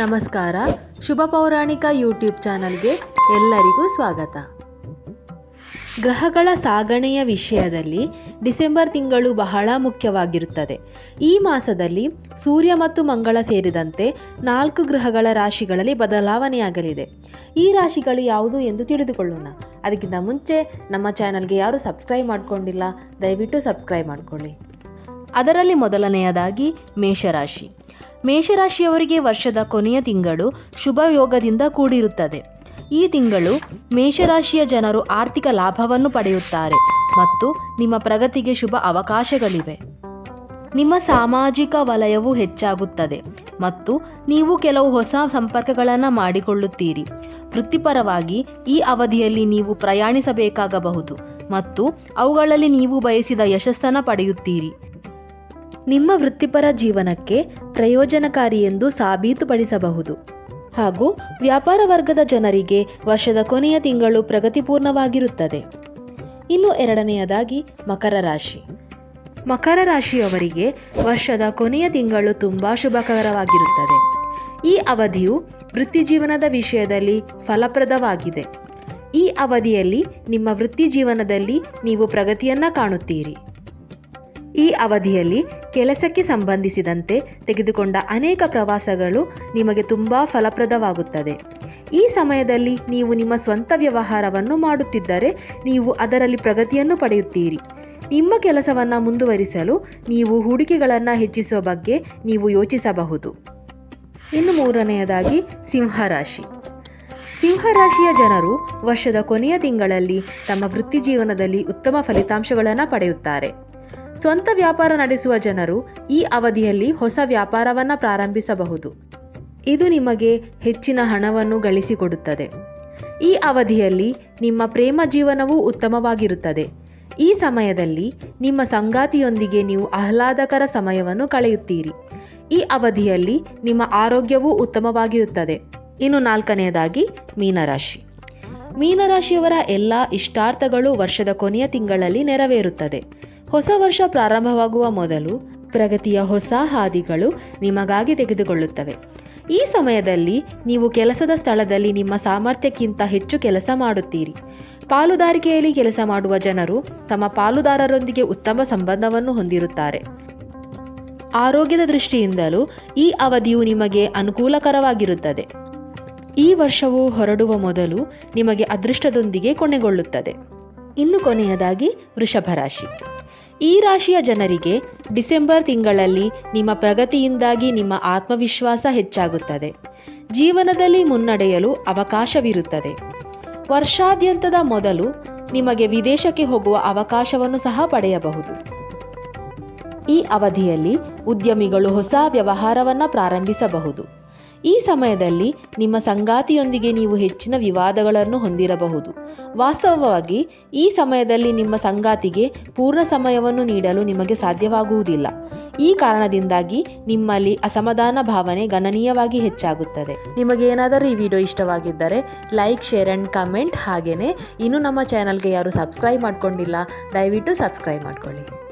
ನಮಸ್ಕಾರ. ಶುಭ ಪೌರಾಣಿಕ ಯೂಟ್ಯೂಬ್ ಚಾನಲ್ಗೆ ಎಲ್ಲರಿಗೂ ಸ್ವಾಗತ. ಗ್ರಹಗಳ ಸಾಗಣೆಯ ವಿಷಯದಲ್ಲಿ ಡಿಸೆಂಬರ್ ತಿಂಗಳು ಬಹಳ ಮುಖ್ಯವಾಗಿರುತ್ತದೆ. ಈ ಮಾಸದಲ್ಲಿ ಸೂರ್ಯ ಮತ್ತು ಮಂಗಳ ಸೇರಿದಂತೆ ನಾಲ್ಕು ಗ್ರಹಗಳ ರಾಶಿಗಳಲ್ಲಿ ಬದಲಾವಣೆಯಾಗಲಿದೆ. ಈ ರಾಶಿಗಳು ಯಾವುದು ಎಂದು ತಿಳಿದುಕೊಳ್ಳೋಣ. ಅದಕ್ಕಿಂತ ಮುಂಚೆ ನಮ್ಮ ಚಾನಲ್ಗೆ ಯಾರು ಸಬ್ಸ್ಕ್ರೈಬ್ ಮಾಡಿಕೊಂಡಿಲ್ಲ, ದಯವಿಟ್ಟು ಸಬ್ಸ್ಕ್ರೈಬ್ ಮಾಡಿಕೊಳ್ಳಿ. ಅದರಲ್ಲಿ ಮೊದಲನೆಯದಾಗಿ ಮೇಷರಾಶಿ. ಮೇಷರಾಶಿಯವರಿಗೆ ವರ್ಷದ ಕೊನೆಯ ತಿಂಗಳು ಶುಭ ಯೋಗದಿಂದ ಕೂಡಿರುತ್ತದೆ. ಈ ತಿಂಗಳು ಮೇಷರಾಶಿಯ ಜನರು ಆರ್ಥಿಕ ಲಾಭವನ್ನು ಪಡೆಯುತ್ತಾರೆ ಮತ್ತು ನಿಮ್ಮ ಪ್ರಗತಿಗೆ ಶುಭ ಅವಕಾಶಗಳಿವೆ. ನಿಮ್ಮ ಸಾಮಾಜಿಕ ವಲಯವು ಹೆಚ್ಚಾಗುತ್ತದೆ ಮತ್ತು ನೀವು ಕೆಲವು ಹೊಸ ಸಂಪರ್ಕಗಳನ್ನು ಮಾಡಿಕೊಳ್ಳುತ್ತೀರಿ. ವೃತ್ತಿಪರವಾಗಿ ಈ ಅವಧಿಯಲ್ಲಿ ನೀವು ಪ್ರಯಾಣಿಸಬೇಕಾಗಬಹುದು ಮತ್ತು ಅವುಗಳಲ್ಲಿ ನೀವು ಬಯಸಿದ ಯಶಸ್ಸನ್ನು ಪಡೆಯುತ್ತೀರಿ. ನಿಮ್ಮ ವೃತ್ತಿಪರ ಜೀವನಕ್ಕೆ ಪ್ರಯೋಜನಕಾರಿ ಎಂದು ಸಾಬೀತುಪಡಿಸಬಹುದು. ಹಾಗೂ ವ್ಯಾಪಾರ ವರ್ಗದ ಜನರಿಗೆ ವರ್ಷದ ಕೊನೆಯ ತಿಂಗಳು ಪ್ರಗತಿಪೂರ್ಣವಾಗಿರುತ್ತದೆ. ಇನ್ನು ಎರಡನೆಯದಾಗಿ ಮಕರ ರಾಶಿ. ಮಕರ ರಾಶಿಯವರಿಗೆ ವರ್ಷದ ಕೊನೆಯ ತಿಂಗಳು ತುಂಬ ಶುಭಕರವಾಗಿರುತ್ತದೆ. ಈ ಅವಧಿಯು ವೃತ್ತಿಜೀವನದ ವಿಷಯದಲ್ಲಿ ಫಲಪ್ರದವಾಗಿದೆ. ಈ ಅವಧಿಯಲ್ಲಿ ನಿಮ್ಮ ವೃತ್ತಿ ಜೀವನದಲ್ಲಿ ನೀವು ಪ್ರಗತಿಯನ್ನು ಕಾಣುತ್ತೀರಿ. ಈ ಅವಧಿಯಲ್ಲಿ ಕೆಲಸಕ್ಕೆ ಸಂಬಂಧಿಸಿದಂತೆ ತೆಗೆದುಕೊಂಡ ಅನೇಕ ಪ್ರವಾಸಗಳು ನಿಮಗೆ ತುಂಬ ಫಲಪ್ರದವಾಗುತ್ತದೆ. ಈ ಸಮಯದಲ್ಲಿ ನೀವು ನಿಮ್ಮ ಸ್ವಂತ ವ್ಯವಹಾರವನ್ನು ಮಾಡುತ್ತಿದ್ದರೆ ನೀವು ಅದರಲ್ಲಿ ಪ್ರಗತಿಯನ್ನು ಪಡೆಯುತ್ತೀರಿ. ನಿಮ್ಮ ಕೆಲಸವನ್ನು ಮುಂದುವರಿಸಲು ನೀವು ಹೂಡಿಕೆಗಳನ್ನು ಹೆಚ್ಚಿಸುವ ಬಗ್ಗೆ ನೀವು ಯೋಚಿಸಬಹುದು. ಇನ್ನು ಮೂರನೆಯದಾಗಿ ಸಿಂಹರಾಶಿ. ಸಿಂಹರಾಶಿಯ ಜನರು ವರ್ಷದ ಕೊನೆಯ ತಿಂಗಳಲ್ಲಿ ತಮ್ಮ ವೃತ್ತಿ ಜೀವನದಲ್ಲಿ ಉತ್ತಮ ಫಲಿತಾಂಶಗಳನ್ನು ಪಡೆಯುತ್ತಾರೆ. ಸ್ವಂತ ವ್ಯಾಪಾರ ನಡೆಸುವ ಜನರು ಈ ಅವಧಿಯಲ್ಲಿ ಹೊಸ ವ್ಯಾಪಾರವನ್ನು ಪ್ರಾರಂಭಿಸಬಹುದು. ಇದು ನಿಮಗೆ ಹೆಚ್ಚಿನ ಹಣವನ್ನು ಗಳಿಸಿಕೊಡುತ್ತದೆ. ಈ ಅವಧಿಯಲ್ಲಿ ನಿಮ್ಮ ಪ್ರೇಮ ಜೀವನವೂ ಉತ್ತಮವಾಗಿರುತ್ತದೆ. ಈ ಸಮಯದಲ್ಲಿ ನಿಮ್ಮ ಸಂಗಾತಿಯೊಂದಿಗೆ ನೀವು ಆಹ್ಲಾದಕರ ಸಮಯವನ್ನು ಕಳೆಯುತ್ತೀರಿ. ಈ ಅವಧಿಯಲ್ಲಿ ನಿಮ್ಮ ಆರೋಗ್ಯವೂ ಉತ್ತಮವಾಗಿರುತ್ತದೆ. ಇನ್ನು ನಾಲ್ಕನೆಯದಾಗಿ ಮೀನರಾಶಿ. ಮೀನರಾಶಿಯವರ ಎಲ್ಲ ಇಷ್ಟಾರ್ಥಗಳು ವರ್ಷದ ಕೊನೆಯ ತಿಂಗಳಲ್ಲಿ ನೆರವೇರುತ್ತದೆ. ಹೊಸ ವರ್ಷ ಪ್ರಾರಂಭವಾಗುವ ಮೊದಲು ಪ್ರಗತಿಯ ಹೊಸ ಹಾದಿಗಳು ನಿಮಗಾಗಿ ತೆಗೆದುಕೊಳ್ಳುತ್ತವೆ. ಈ ಸಮಯದಲ್ಲಿ ನೀವು ಕೆಲಸದ ಸ್ಥಳದಲ್ಲಿ ನಿಮ್ಮ ಸಾಮರ್ಥ್ಯಕ್ಕಿಂತ ಹೆಚ್ಚು ಕೆಲಸ ಮಾಡುತ್ತೀರಿ. ಪಾಲುದಾರಿಕೆಯಲ್ಲಿ ಕೆಲಸ ಮಾಡುವ ಜನರು ತಮ್ಮ ಪಾಲುದಾರರೊಂದಿಗೆ ಉತ್ತಮ ಸಂಬಂಧವನ್ನು ಹೊಂದಿರುತ್ತಾರೆ. ಆರೋಗ್ಯದ ದೃಷ್ಟಿಯಿಂದಲೂ ಈ ಅವಧಿಯು ನಿಮಗೆ ಅನುಕೂಲಕರವಾಗಿರುತ್ತದೆ. ಈ ವರ್ಷವು ಹೊರಡುವ ಮೊದಲು ನಿಮಗೆ ಅದೃಷ್ಟದೊಂದಿಗೆ ಕೊನೆಗೊಳ್ಳುತ್ತದೆ. ಇನ್ನು ಕೊನೆಯದಾಗಿ ವೃಷಭ ರಾಶಿ. ಈ ರಾಶಿಯ ಜನರಿಗೆ ಡಿಸೆಂಬರ್ ತಿಂಗಳಲ್ಲಿ ನಿಮ್ಮ ಪ್ರಗತಿಯಿಂದಾಗಿ ನಿಮ್ಮ ಆತ್ಮವಿಶ್ವಾಸ ಹೆಚ್ಚಾಗುತ್ತದೆ. ಜೀವನದಲ್ಲಿ ಮುನ್ನಡೆಯಲು ಅವಕಾಶವಿರುತ್ತದೆ. ವರ್ಷಾದ್ಯಂತದ ಮೊದಲು ನಿಮಗೆ ವಿದೇಶಕ್ಕೆ ಹೋಗುವ ಅವಕಾಶವನ್ನು ಸಹ ಪಡೆಯಬಹುದು. ಈ ಅವಧಿಯಲ್ಲಿ ಉದ್ಯಮಿಗಳು ಹೊಸ ವ್ಯವಹಾರವನ್ನು ಪ್ರಾರಂಭಿಸಬಹುದು. ಈ ಸಮಯದಲ್ಲಿ ನಿಮ್ಮ ಸಂಗಾತಿಯೊಂದಿಗೆ ನೀವು ಹೆಚ್ಚಿನ ವಿವಾದಗಳನ್ನು ಹೊಂದಿರಬಹುದು. ವಾಸ್ತವವಾಗಿ, ಈ ಸಮಯದಲ್ಲಿ ನಿಮ್ಮ ಸಂಗಾತಿಗೆ ಪೂರ್ಣ ಸಮಯವನ್ನು ನೀಡಲು ನಿಮಗೆ ಸಾಧ್ಯವಾಗುವುದಿಲ್ಲ. ಈ ಕಾರಣದಿಂದಾಗಿ ನಿಮ್ಮಲ್ಲಿ ಅಸಮಾಧಾನ ಭಾವನೆ ಗಣನೀಯವಾಗಿ ಹೆಚ್ಚಾಗುತ್ತದೆ. ನಿಮಗೇನಾದರೂ ಈ ವಿಡಿಯೋ ಇಷ್ಟವಾಗಿದ್ದರೆ, ಲೈಕ್, ಶೇರ್ ಆ್ಯಂಡ್ ಕಮೆಂಟ್ ಹಾಗೆಯೇ ಇನ್ನೂ ನಮ್ಮ ಚಾನಲ್ಗೆ ಯಾರು ಸಬ್ಸ್ಕ್ರೈಬ್ ಮಾಡ್ಕೊಂಡಿಲ್ಲ, ದಯವಿಟ್ಟು ಸಬ್ಸ್ಕ್ರೈಬ್ ಮಾಡ್ಕೊಳ್ಳಿ.